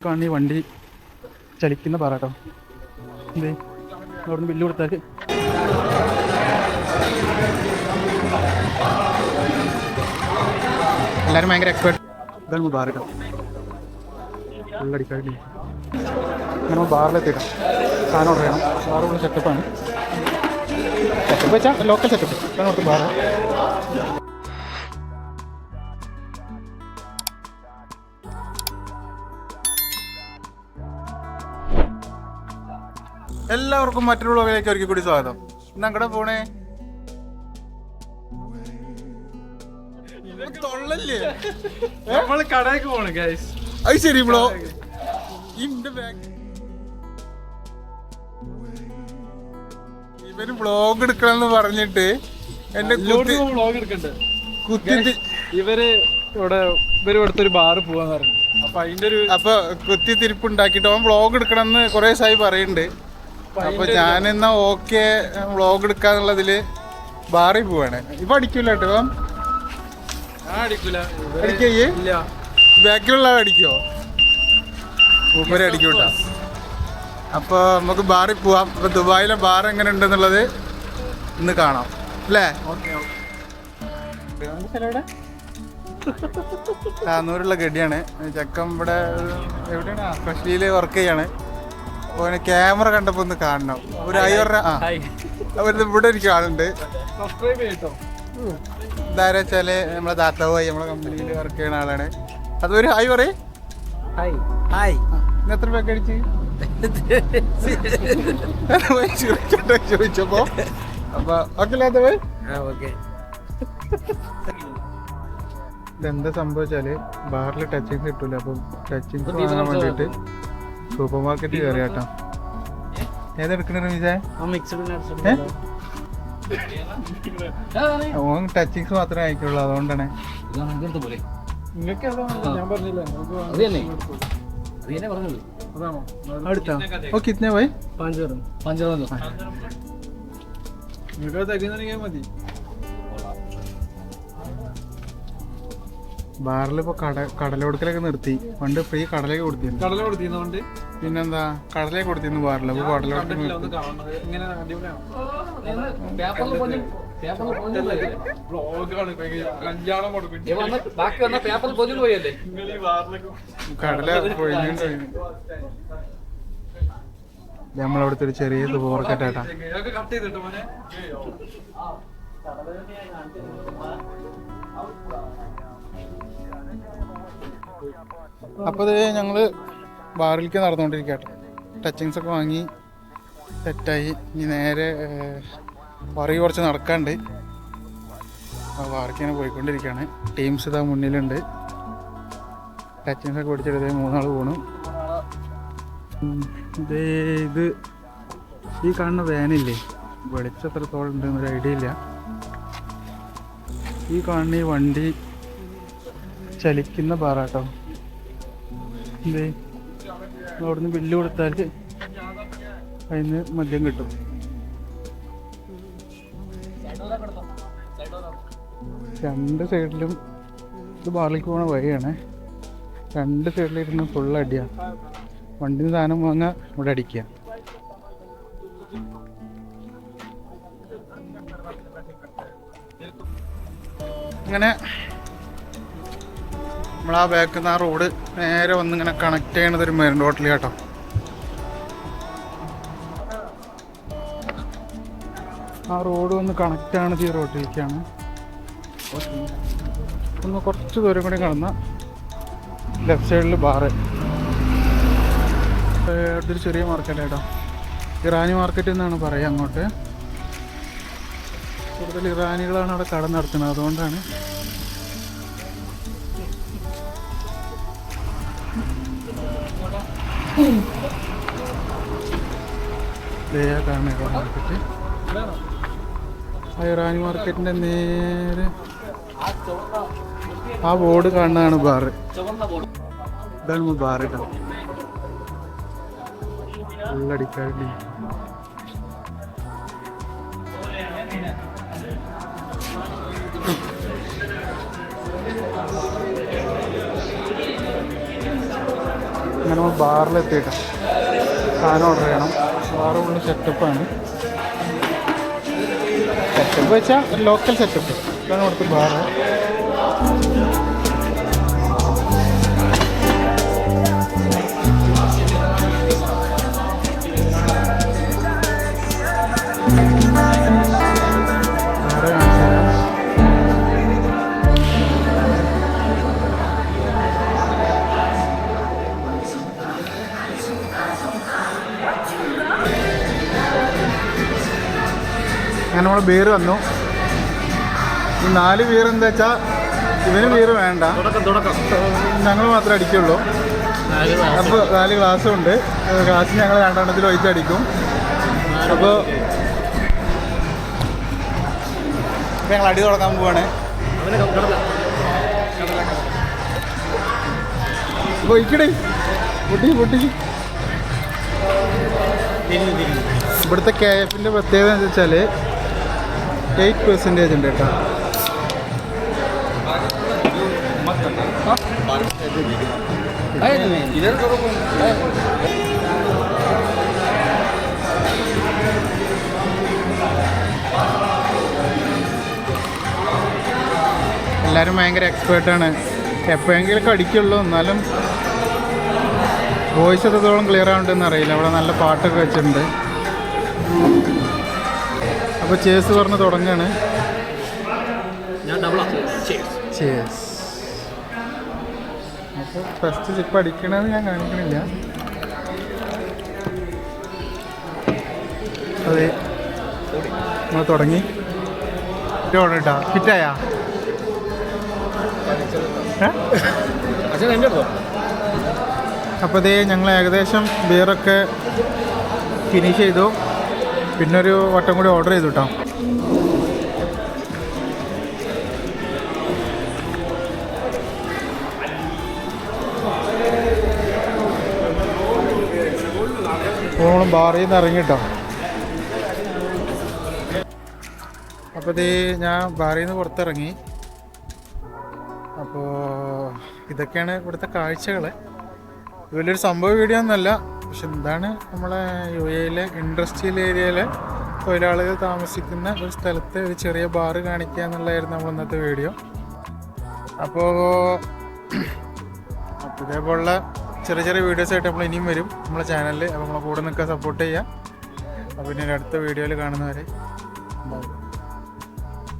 കാണി വണ്ടി ചലിക്കുന്ന പാറാട്ടോ എന്തേ അവിടുന്ന് ബില്ല് കൊടുത്താൽ എല്ലാവരും ഭയങ്കര എക്സ്പേർട്ട് ഇതാണ് നമ്മൾ ബാറിട്ടോ ഫുള്ളടിക്കാണ്ടി നമ്മൾ ബാറിലെത്തിയിട്ടാം സാധനം ഓർഡർ ചെയ്യണം. ബാറുള്ള സെറ്റപ്പാണ് സെറ്റപ്പ് വെച്ചാൽ ലോക്കൽ സെറ്റപ്പ് ഇതാണ് നമുക്ക് ബാറ്. എല്ലാവർക്കും മറ്റൊരു വ്ളോഗിലേക്ക് ഒരിക്കൽ കൂടി സ്വാഗതം. അങ്ങടെ പോണേ? തൊള്ളല്ലേ? നമ്മൾ കടയിലേക്ക് പോണ് ഗൈസ് അത് ശരി ബ്ലോ ഇന്റെ ബാഗ് ഇവന് വ്ളോഗ് എടുക്കണമെന്ന് പറഞ്ഞിട്ട് എന്റെ വ്ളോഗ് എടുക്കണ്ട്. കുത്തി ഇവർ ഇവിടെ ഇവർ ഇവിടുത്തെ ഒരു ബാറ് പോവാന്ന് പറഞ്ഞു. അപ്പൊ അതിന്റെ ഒരു അപ്പൊ കുത്തി തിരിപ്പ് ഉണ്ടാക്കിയിട്ട് അവൻ വ്ളോഗ് എടുക്കണമെന്ന് കൊറേ സായി പറയുന്നുണ്ട് അപ്പൊ ഞാൻ എന്നാ ഓക്കെ വ്ളോഗ് എടുക്കാന്നുള്ളതിൽ ബാറി പോവാണ്. ഇപ്പൊ അടിക്കൂല കേട്ടോ. ഇല്ല. ബാക്കിലുള്ള അടിക്കോ? മൂപ്പരെ അടിക്കൂട്ട. അപ്പൊ നമുക്ക് ബാറി പോവാം. അപ്പൊ ദുബായിലെ ബാർ എങ്ങനെ ഉണ്ടെന്നുള്ളത് ഇന്ന് കാണാം. അല്ലേ? താന്നൂരുള്ള ഗഡിയാണ്. ചക്കം ഇവിടെ എവിടെയാണ്? ഫ്രഷ്ലിയിൽ വർക്ക് ചെയ്യാണ്. അവന് ക്യാമറ കണ്ടപ്പോ ഒന്ന് കാണണം. ഒരു അയ്യൂറ ആ. ഒരു ഇവിടെ എനിക്ക് ആളുണ്ട് ഇതാരാ വെച്ചാൽ നമ്മളെ താത്താവായി നമ്മളെ കമ്പനിയിൽ വർക്ക് ചെയ്യുന്ന ആളാണ്. അതൊരു ഹായ് പറയേ. ഹായ് ഹായ് ഇന്ന് എത്ര പേക്ക് അടിച്ച്? ചോദിച്ചപ്പോ. അപ്പൊ ഓക്കെ ഇതെന്താ സംഭവിച്ചാൽ ബാറിൽ ടച്ചിങ്സ് കിട്ടൂല അപ്പൊ ടച്ചിങ്സ് വാങ്ങാൻ വേണ്ടിട്ട് സൂപ്പർ മാർക്കറ്റ് കയറി കേട്ടോ ഏതെടുക്കണ? ഓൻ ടച്ചിങ്സ് മാത്രമേ അയക്കുള്ളൂ അതുകൊണ്ടാണ്. അടുത്ത ഓ കിത്തനെ പോയി. നിങ്ങൾക്ക് തരുന്നെങ്കിൽ മതി. ബാറിൽ ഇപ്പൊ കട കടലോടുക്കലൊക്കെ നിർത്തി. പണ്ട് ഫ്രീ കടലേക്ക് കൊടുത്തിരുന്നു. കടല കൊടുത്തിരുന്നോണ്ട് പിന്നെന്താ? കടലേക്ക് കൊടുത്തിരുന്നു ബാറിൽ അപ്പൊ കടലോടക്ക് കണ്ടിട്ടില്ല ഒന്ന് കാണുന്നത് ഇങ്ങനെ അടിപൊളിയാണ്? വ്ളോഗാണ് കല്യാണം കൊടുക്കും ബാക്കി വന്ന പേപ്പർ പൊതിഞ്ഞു പോയല്ലേ? നിങ്ങൾ ഈ വാറിലൊക്കെ കടല നമ്മളവിടുത്തെ ഒരു ചെറിയ ആട്ടാ. കട്ട് ചെയ്തിട്ട് മോനെ? അപ്പോൾ ഇതേ ഞങ്ങൾ ബാറിലേക്ക് നടന്നുകൊണ്ടിരിക്കട്ടെ ടച്ചിങ്സ് ഒക്കെ വാങ്ങി സെറ്റായി. ഇനി നേരെ വറി കുറച്ച് നടക്കാണ്ട്. ഇങ്ങനെ പോയിക്കൊണ്ടിരിക്കുകയാണ് ടീംസ് ഇതാ മുന്നിലുണ്ട്. ടച്ചിങ്സ് ഒക്കെ പിടിച്ചെടുത്ത് മൂന്നാൾ പോണു ഇത് ഈ കാണുന്ന വേനില്ലേ വെളിച്ചം എത്രത്തോളം ഉണ്ട് എന്നൊരു ഐഡിയ ഇല്ല. ഈ കാണുന്ന ഈ വണ്ടി ചലിക്കുന്ന പാറാട്ടോ. എന്തേ അവിടുന്ന് ബില്ല് കൊടുത്താൽ അതിന് മദ്യം കിട്ടും. രണ്ട് സൈഡിലും ഇത് ബാറിലേക്ക് പോണ വഴിയാണ്. രണ്ട് സൈഡിലിരുന്ന് ഫുൾ അടിയാ. വണ്ടിന് സാധനം വാങ്ങാൻ ഇവിടെ അടിക്കുക അങ്ങനെ നമ്മൾ ആ ബാക്കിൽ നിന്ന് ആ റോഡ് നേരെ വന്ന് ഇങ്ങനെ കണക്ട് ചെയ്യണത് ഒരു മെയിൻ റോട്ടിൽ കേട്ടോ. ആ റോഡ് വന്ന് കണക്റ്റ് ആണത് ഈ റോട്ടിലേക്കാണ് ഒന്ന് കുറച്ച് ദൂരം കൂടി കടന്ന ലെഫ്റ്റ് സൈഡിൽ ബാറ്. അടുത്തൊരു ചെറിയ മാർക്കറ്റ് കേട്ടോ. ഇറാനി മാർക്കറ്റ് എന്നാണ് പറയുക അങ്ങോട്ട്. കൂടുതൽ ഇറാനികളാണ് അവിടെ കട നടത്തുന്നത്. അതുകൊണ്ടാണ് ഇറാനി മാർക്കറ്റ് ആ ഇറാനി മാർക്കറ്റിന്റെ നേരെ ആ ബോർഡ് കാണുന്നതാണ് ബാറ് ഇതാണ് ബാറ് കേട്ടോ ഫുള്ളടിക്കാണ്ടി അങ്ങനെ നമ്മൾ ബാറിലെത്തിയിട്ട് സാധനം ഓർഡർ ചെയ്യണം. ബാറ് ഫുള്ള് സെറ്റപ്പാണ് സെറ്റപ്പ് വെച്ചാൽ ലോക്കൽ സെറ്റപ്പ് ഇതാണ് ഇവിടുത്തെ ബാറ്. അങ്ങനെ നമ്മൾ ബീർ വന്നു. ഈ നാല് ബീർ എന്താ വെച്ചാൽ ഇവന് ബീർ വേണ്ട. ഞങ്ങൾ മാത്രമേ അടിക്കുള്ളൂ. അപ്പോൾ നാല് ഗ്ലാസ്സും ഉണ്ട്. ഗ്ലാസ് ഞങ്ങൾ രണ്ടെണ്ണത്തിൽ ഒഴിച്ചടിക്കും. അപ്പോൾ ഞങ്ങൾ അടി തുടക്കാൻ പോവാണ്. ഒഴിക്കടേ. പൊട്ടി പൊട്ടി. ഇവിടുത്തെ കെ എഫിന്റെ പ്രത്യേകത എന്താ വെച്ചാൽ എയ്റ്റ് പെർസെന്റേജ് ഉണ്ട് കേട്ടോ. എല്ലാവരും ഭയങ്കര എക്സ്പേർട്ടാണ് എപ്പോഴെങ്കിലൊക്കെ കടിക്കുള്ളൂ എന്നാലും വോയിസ് എത്രത്തോളം ക്ലിയർ ആവുന്നുണ്ടെന്ന് അറിയില്ല. അവിടെ നല്ല പാട്ടൊക്കെ വെച്ചിട്ടുണ്ട്. അപ്പോൾ ചേസ് പറഞ്ഞ് തുടങ്ങാണ്. ഞാൻ ചേസ് അപ്പോൾ ഫസ്റ്റ് ചിപ്പ് അടിക്കണത് ഞാൻ കാണിക്കണില്ല. അതെ. നമ്മൾ തുടങ്ങി. ഇതാണ് ഹിറ്റായാ? ഫിറ്റായാ അപ്പോൾ ഇതേ ഞങ്ങൾ ഏകദേശം ബിയറൊക്കെ ഫിനിഷ് ചെയ്തു. പിന്നെ ഒരു വട്ടം കൂടി ഓർഡർ ചെയ്തു കേട്ടോ ഫോണും ബാറിൽ നിന്ന് ഇറങ്ങിട്ടോ. അപ്പോൾ ഇത് ഞാൻ ബാറിൽ നിന്ന് പുറത്തിറങ്ങി. അപ്പോൾ ഇതൊക്കെയാണ് ഇവിടുത്തെ കാഴ്ചകൾ വലിയൊരു സംഭവ വീഡിയോ ഒന്നുമല്ല പക്ഷെ എന്താണ് നമ്മളെ യു എയിലെ ഇൻഡസ്ട്രിയൽ ഏരിയയിലെ തൊഴിലാളികൾ താമസിക്കുന്ന ഒരു സ്ഥലത്ത് ഒരു ചെറിയ ബാറ് കാണിക്കുക എന്നുള്ളതായിരുന്നു നമ്മൾ ഇന്നത്തെ വീഡിയോ. അപ്പോൾ ഇതേപോലുള്ള ചെറിയ ചെറിയ വീഡിയോസ് ആയിട്ട് നമ്മൾ ഇനിയും വരും നമ്മളെ ചാനലിൽ അപ്പോൾ നമ്മളെ കൂടെ നിൽക്കാൻ സപ്പോർട്ട് ചെയ്യുക. അപ്പോൾ പിന്നെ അടുത്ത വീഡിയോയിൽ കാണുന്നവരെ ബൈ.